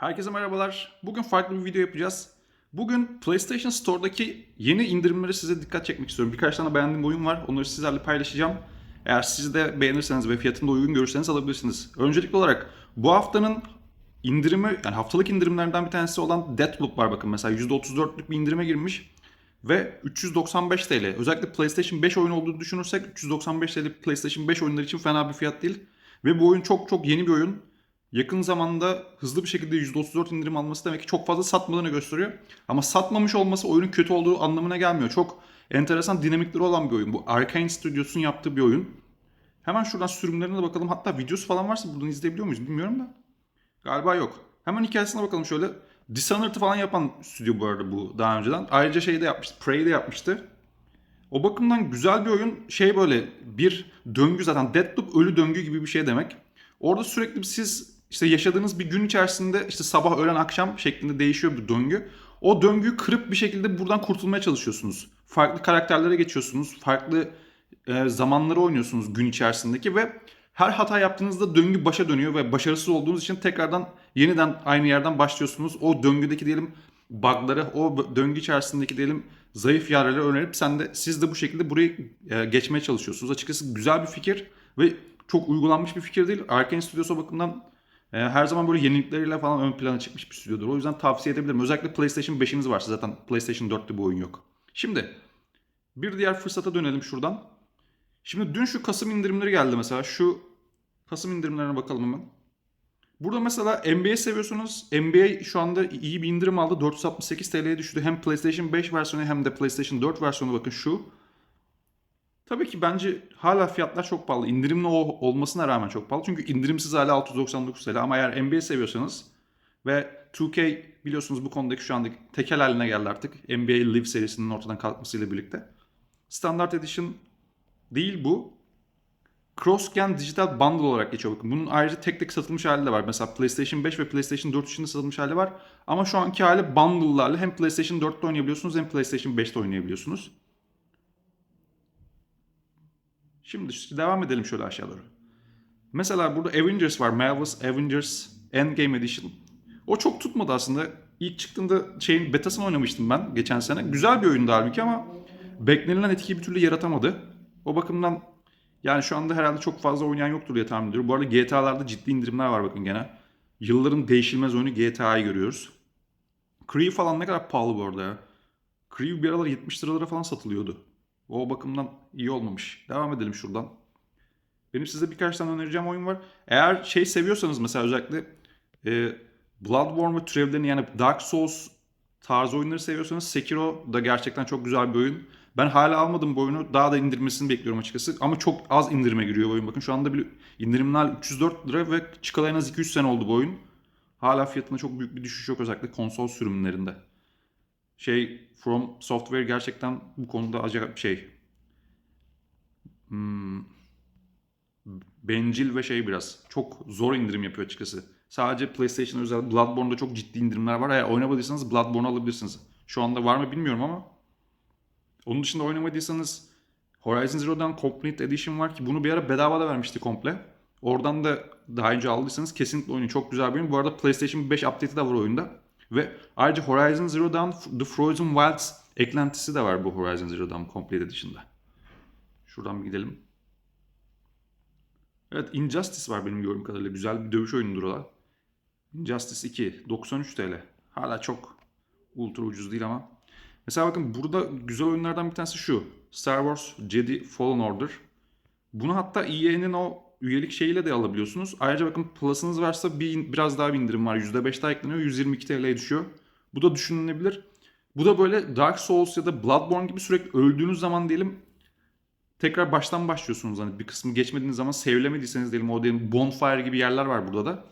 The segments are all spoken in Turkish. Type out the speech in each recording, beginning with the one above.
Herkese merhabalar. Bugün farklı bir video yapacağız. Bugün PlayStation Store'daki yeni indirimlere size dikkat çekmek istiyorum. Birkaç tane beğendiğim oyun var. Onları sizlerle paylaşacağım. Eğer siz de beğenirseniz ve fiyatını da uygun görürseniz alabilirsiniz. Öncelikli olarak bu haftanın indirimi, yani haftalık indirimlerden bir tanesi olan Deathloop var bakın. Mesela %34'lük bir indirime girmiş. Ve 395 TL. Özellikle PlayStation 5 oyun olduğunu düşünürsek 395 TL PlayStation 5 oyunları için fena bir fiyat değil. Ve bu oyun çok çok yeni bir oyun. Yakın zamanda hızlı bir şekilde %34 indirim alması demek ki çok fazla satmadığını gösteriyor. Ama satmamış olması oyunun kötü olduğu anlamına gelmiyor. Çok enteresan dinamikleri olan bir oyun. Bu Arkane Studios'un yaptığı bir oyun. Hemen şuradan sürümlerine de bakalım. Hatta videosu falan varsa buradan izleyebiliyor muyuz bilmiyorum da. Galiba yok. Hemen hikayesine bakalım şöyle. Dishonored'ı falan yapan stüdyo bu arada bu daha önceden. Ayrıca şey de yapmıştı. Prey'i de yapmıştı. O bakımdan güzel bir oyun. Şey böyle bir döngü zaten. Deathloop ölü döngü gibi bir şey demek. Orada sürekli siz işte yaşadığınız bir gün içerisinde işte sabah öğlen akşam şeklinde değişiyor bir döngü. O döngüyü kırıp bir şekilde buradan kurtulmaya çalışıyorsunuz. Farklı karakterlere geçiyorsunuz. Farklı e, zamanları oynuyorsunuz gün içerisindeki ve her hata yaptığınızda döngü başa dönüyor ve başarısız olduğunuz için tekrardan yeniden aynı yerden başlıyorsunuz. O döngüdeki diyelim bug'ları, o döngü içerisindeki diyelim zayıf yerleri önerip sen de siz de bu şekilde burayı e, geçmeye çalışıyorsunuz. Açıkçası güzel bir fikir ve çok uygulanmış bir fikir değil. Arkane Studios bakımdan her zaman böyle yenilikleriyle falan ön plana çıkmış bir stüdyodur. O yüzden tavsiye edebilirim. Özellikle PlayStation 5'iniz varsa zaten PlayStation 4'te bu oyun yok. Şimdi bir diğer fırsata dönelim şuradan. Şimdi dün şu Kasım indirimleri geldi mesela. Şu Kasım indirimlerine bakalım hemen. Burada mesela NBA seviyorsunuz. NBA şu anda iyi bir indirim aldı. 468 TL'ye düştü. Hem PlayStation 5 versiyonu hem de PlayStation 4 versiyonu bakın şu. Tabii ki bence hala fiyatlar çok pahalı. İndirimli olmasına rağmen çok pahalı. Çünkü indirimsiz hala 699 TL. Ama eğer NBA seviyorsanız ve 2K biliyorsunuz bu konudaki şu andaki tekel haline geldi artık. NBA Live serisinin ortadan kalkmasıyla birlikte. Standard Edition değil bu. Cross-Gen Digital Bundle olarak geçiyor bakın. Bunun ayrıca tek tek satılmış hali de var. Mesela PlayStation 5 ve PlayStation 4 için de satılmış hali var. Ama şu anki hali bundle'larla hem PlayStation 4'te oynayabiliyorsunuz hem PlayStation 5'te oynayabiliyorsunuz. Şimdi devam edelim şöyle aşağı doğru. Mesela burada Avengers var. Marvel's Avengers Endgame Edition. O çok tutmadı aslında. İlk çıktığında şeyin betasını oynamıştım ben geçen sene. Güzel bir oyundu halbuki ama beklenilen etkiyi bir türlü yaratamadı. O bakımdan yani şu anda herhalde çok fazla oynayan yoktur diye tahmin ediyorum. Bu arada GTA'larda ciddi indirimler var bakın gene. Yılların değişilmez oyunu GTA'yı görüyoruz. Crew falan ne kadar pahalı bu arada ya. Crew bir aralar 70 liralara falan satılıyordu. O bakımdan iyi olmamış. Devam edelim şuradan. Benim size birkaç tane önereceğim oyun var. Eğer şey seviyorsanız mesela özellikle e, Bloodborne ve türevlerini yani Dark Souls tarzı oyunları seviyorsanız Sekiro da gerçekten çok güzel bir oyun. Ben hala almadım bu oyunu. Daha da indirmesini bekliyorum açıkçası. Ama çok az indirime giriyor bu oyun. Bakın şu anda bir indirimler 304 lira ve çıkalı en az 200 sene oldu bu oyun. Hala fiyatında çok büyük bir düşüş yok özellikle konsol sürümlerinde. Şey From Software gerçekten bu konuda acayip şey. Hmm, bencil ve şey biraz. Çok zor indirim yapıyor açıkçası. Sadece PlayStation özel Bloodborne'da çok ciddi indirimler var. Eğer oynamadıysanız Bloodborne alabilirsiniz. Şu anda var mı bilmiyorum ama onun dışında oynamadıysanız Horizon Zero Dawn Complete Edition var ki bunu bir ara bedava da vermişti komple. Oradan da daha önce aldıysanız kesinlikle oyunu çok güzel bir oyun. Bu arada PlayStation 5 update'i de var oyunda. Ve ayrıca Horizon Zero Dawn The Frozen Wilds eklentisi de var bu Horizon Zero Dawn Complete Edition'da. Şuradan bir gidelim. Evet Injustice var benim gördüğüm kadarıyla. Güzel bir dövüş oyunudur o. Injustice 2 93 TL. Hala çok ultra ucuz değil ama. Mesela bakın burada güzel oyunlardan bir tanesi şu. Star Wars Jedi Fallen Order. Bunu hatta EA'nin o üyelik şeyiyle de alabiliyorsunuz. Ayrıca bakın Plus'ınız varsa bir, biraz daha bir indirim var. %5 daha ekleniyor. 122 TL'ye düşüyor. Bu da düşünülebilir. Bu da böyle Dark Souls ya da Bloodborne gibi sürekli öldüğünüz zaman diyelim tekrar baştan başlıyorsunuz. Hani bir kısmı geçmediğiniz zaman sevilemediyseniz diyelim o diyelim bonfire gibi yerler var burada da.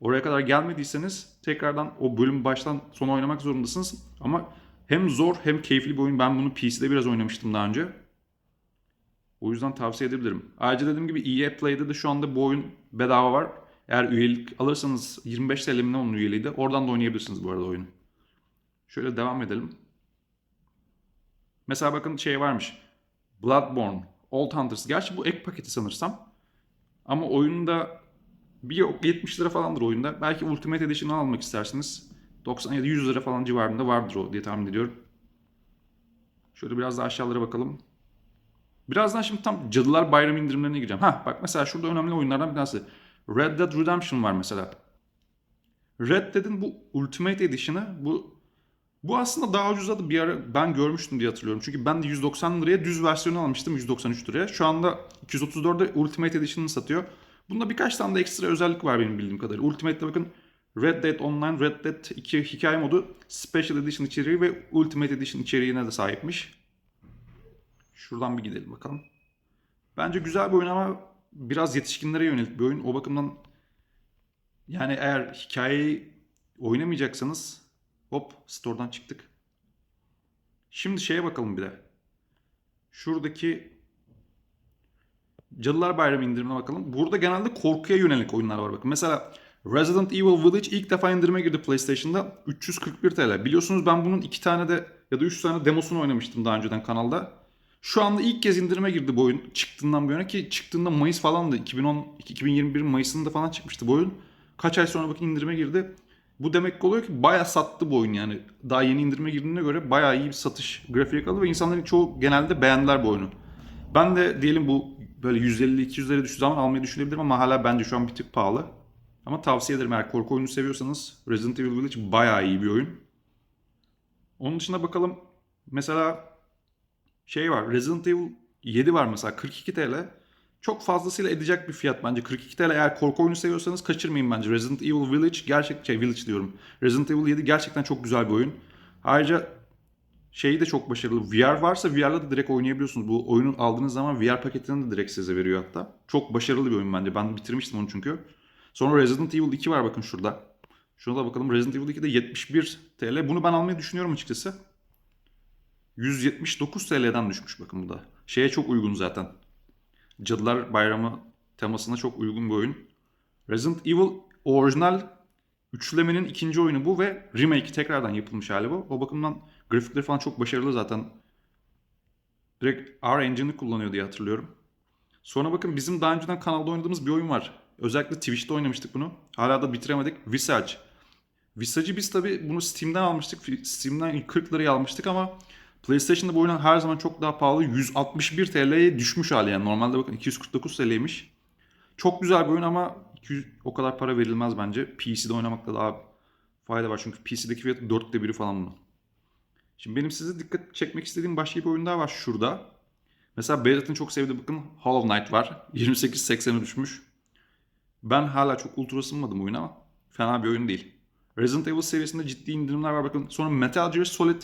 Oraya kadar gelmediyseniz tekrardan o bölüm baştan sona oynamak zorundasınız. Ama hem zor hem keyifli bir oyun. Ben bunu PC'de biraz oynamıştım daha önce. O yüzden tavsiye edebilirim. Ayrıca dediğim gibi EA Play'de de şu anda bu oyun bedava var. Eğer üyelik alırsanız 25 TL mi onun üyeliği de oradan da oynayabilirsiniz bu arada oyunu. Şöyle devam edelim. Mesela bakın şey varmış. Bloodborne, Old Hunters. Gerçi bu ek paketi sanırsam. Ama oyunda Bir yok 70 lira falandır oyunda. Belki Ultimate Edition'ı almak istersiniz. 97-100 lira falan civarında vardır o diye tahmin ediyorum. Şöyle biraz daha aşağılara bakalım. Birazdan şimdi tam Cadılar Bayramı indirimlerine gireceğim. Ha bak mesela şurada önemli oyunlardan bir tanesi. Red Dead Redemption var mesela. Red Dead'in bu Ultimate Edition'ı bu bu aslında daha ucuzadı bir ara ben görmüştüm diye hatırlıyorum. Çünkü ben de 190 liraya düz versiyonu almıştım 193 liraya. Şu anda 234'de Ultimate Edition'ını satıyor. Bunda birkaç tane de ekstra özellik var benim bildiğim kadarıyla. Ultimate'de bakın Red Dead Online, Red Dead 2 hikaye modu, Special Edition içeriği ve Ultimate Edition içeriğine de sahipmiş. Şuradan bir gidelim bakalım. Bence güzel bir oyun ama biraz yetişkinlere yönelik bir oyun. O bakımdan yani eğer hikayeyi oynamayacaksanız hop store'dan çıktık. Şimdi şeye bakalım bir de. Şuradaki Cadılar Bayramı indirimine bakalım. Burada genelde korkuya yönelik oyunlar var bakın. Mesela Resident Evil Village ilk defa indirime girdi PlayStation'da 341 TL. Biliyorsunuz ben bunun iki tane de ya da üç tane demosunu oynamıştım daha önceden kanalda. Şu anda ilk kez indirime girdi bu oyun çıktığından bu yana ki çıktığında Mayıs falandı. 2010 2021 Mayıs'ında falan çıkmıştı bu oyun. Kaç ay sonra bakın indirime girdi. Bu demek oluyor ki bayağı sattı bu oyun yani. Daha yeni indirime girdiğine göre bayağı iyi bir satış grafiği yakaladı ve insanların çoğu genelde beğendiler bu oyunu. Ben de diyelim bu böyle 150-200'lere düştüğü zaman almayı düşünebilirim ama hala bence şu an bir tık pahalı. Ama tavsiye ederim eğer korku oyunu seviyorsanız Resident Evil Village bayağı iyi bir oyun. Onun dışında bakalım mesela şey var Resident Evil 7 var mesela 42 TL. Çok fazlasıyla edecek bir fiyat bence. 42 TL eğer korku oyunu seviyorsanız kaçırmayın bence. Resident Evil Village gerçek şey Village diyorum. Resident Evil 7 gerçekten çok güzel bir oyun. Ayrıca şeyi de çok başarılı. VR varsa VR'la da direkt oynayabiliyorsunuz. Bu oyunu aldığınız zaman VR paketini de direkt size veriyor hatta. Çok başarılı bir oyun bence. Ben bitirmiştim onu çünkü. Sonra Resident Evil 2 var bakın şurada. Şuna da bakalım. Resident Evil 2 de 71 TL. Bunu ben almayı düşünüyorum açıkçası. 179 TL'den düşmüş bakın bu da. Şeye çok uygun zaten. Cadılar Bayramı temasına çok uygun bir oyun. Resident Evil orijinal üçlemenin ikinci oyunu bu ve remake tekrardan yapılmış hali bu. O bakımdan grafikleri falan çok başarılı zaten. Direkt R-Engine'ı kullanıyor diye hatırlıyorum. Sonra bakın bizim daha önceden kanalda oynadığımız bir oyun var. Özellikle Twitch'te oynamıştık bunu. Hala da bitiremedik. Visage. Visage'i biz tabi bunu Steam'den almıştık. Steam'den 40 liraya almıştık ama PlayStation'da bu oyun her zaman çok daha pahalı. 161 TL'ye düşmüş hali yani. Normalde bakın 249 TL'ymiş. Çok güzel bir oyun ama 200, o kadar para verilmez bence. PC'de oynamakta daha fayda var. Çünkü PC'deki fiyatı 4'te biri falan bunun. Şimdi benim size dikkat çekmek istediğim başka bir oyun daha var şurada. Mesela Berat'ın çok sevdiği bakın Hollow Knight var. 28.80'e düşmüş. Ben hala çok ultra ısınmadım oyuna ama fena bir oyun değil. Resident Evil seviyesinde ciddi indirimler var bakın. Sonra Metal Gear Solid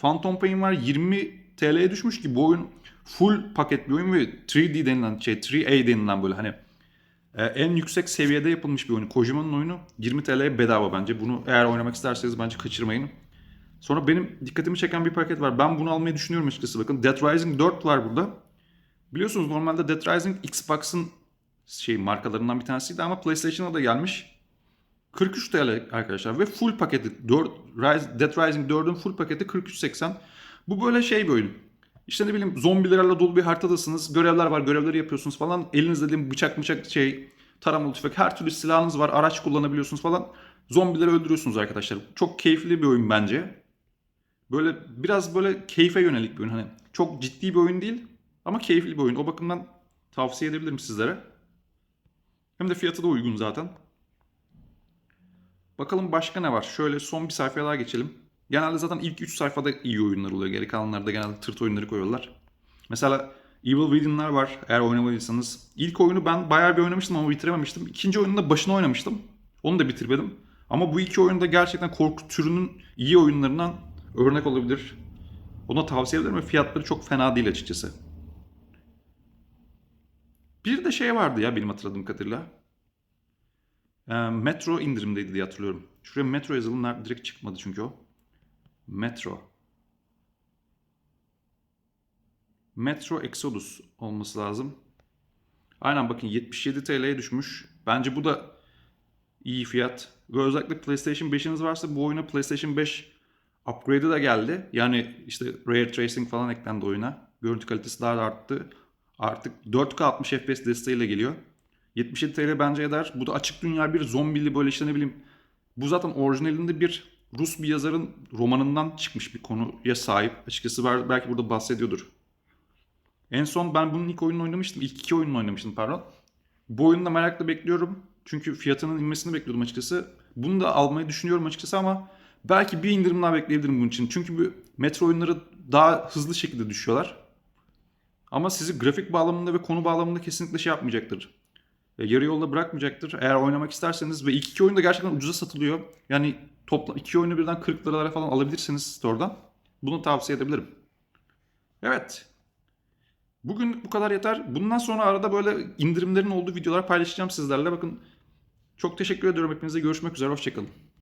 Phantom Pain var 20 TL'ye düşmüş ki bu oyun full paket bir oyun ve 3D denilen şey 3A denilen böyle hani e, en yüksek seviyede yapılmış bir oyun. Kojima'nın oyunu 20 TL'ye bedava bence. Bunu eğer oynamak isterseniz bence kaçırmayın. Sonra benim dikkatimi çeken bir paket var. Ben bunu almayı düşünüyorum açıkçası. Bakın Dead Rising 4 var burada. Biliyorsunuz normalde Dead Rising Xbox'ın şey markalarından bir tanesiydi ama PlayStation'a da gelmiş. 43 TL arkadaşlar ve full paketi 4 Rise, Dead Rising 4'ün full paketi 43.80. Bu böyle şey bir oyun. İşte ne bileyim zombilerle dolu bir haritadasınız. Görevler var, görevleri yapıyorsunuz falan. Elinizde de bıçak bıçak şey taramalı tüfek her türlü silahınız var. Araç kullanabiliyorsunuz falan. Zombileri öldürüyorsunuz arkadaşlar. Çok keyifli bir oyun bence. Böyle biraz böyle keyfe yönelik bir oyun. Hani çok ciddi bir oyun değil ama keyifli bir oyun. O bakımdan tavsiye edebilirim sizlere. Hem de fiyatı da uygun zaten. Bakalım başka ne var? Şöyle son bir sayfaya daha geçelim. Genelde zaten ilk 3 sayfada iyi oyunlar oluyor. Geri kalanlarda genelde tırt oyunları koyuyorlar. Mesela Evil Within'ler var eğer oynamadıysanız. İlk oyunu ben bayağı bir oynamıştım ama bitirememiştim. İkinci oyunun da başına oynamıştım. Onu da bitirmedim. Ama bu iki oyunda gerçekten korku türünün iyi oyunlarından örnek olabilir. Ona tavsiye ederim ve fiyatları çok fena değil açıkçası. Bir de şey vardı ya benim hatırladığım kadarıyla. Ee, Metro indirimdeydi diye hatırlıyorum. Şuraya Metro yazalım. Direkt çıkmadı çünkü o. Metro. Metro Exodus olması lazım. Aynen bakın 77 TL'ye düşmüş. Bence bu da iyi fiyat. Ve özellikle PlayStation 5'iniz varsa bu oyuna PlayStation 5 upgrade'ı da geldi. Yani işte Ray Tracing falan eklendi oyuna. Görüntü kalitesi daha da arttı. Artık 4K 60 FPS desteğiyle geliyor. 77 TL bence eder. Bu da açık dünya bir zombili böyle işte ne bileyim. Bu zaten orijinalinde bir Rus bir yazarın romanından çıkmış bir konuya sahip. Açıkçası bel- belki burada bahsediyordur. En son ben bunun ilk oyununu oynamıştım. İlk iki oyununu oynamıştım pardon. Bu oyunu da merakla bekliyorum. Çünkü fiyatının inmesini bekliyordum açıkçası. Bunu da almayı düşünüyorum açıkçası ama belki bir indirim daha bekleyebilirim bunun için. Çünkü bu metro oyunları daha hızlı şekilde düşüyorlar. Ama sizi grafik bağlamında ve konu bağlamında kesinlikle şey yapmayacaktır. E, yarı yolda bırakmayacaktır. Eğer oynamak isterseniz ve ilk iki oyun da gerçekten ucuza satılıyor. Yani topla iki oyunu birden 40 liralara falan alabilirsiniz store'dan. Bunu tavsiye edebilirim. Evet. Bugün bu kadar yeter. Bundan sonra arada böyle indirimlerin olduğu videolar paylaşacağım sizlerle. Bakın çok teşekkür ediyorum hepinize. Görüşmek üzere. Hoşçakalın.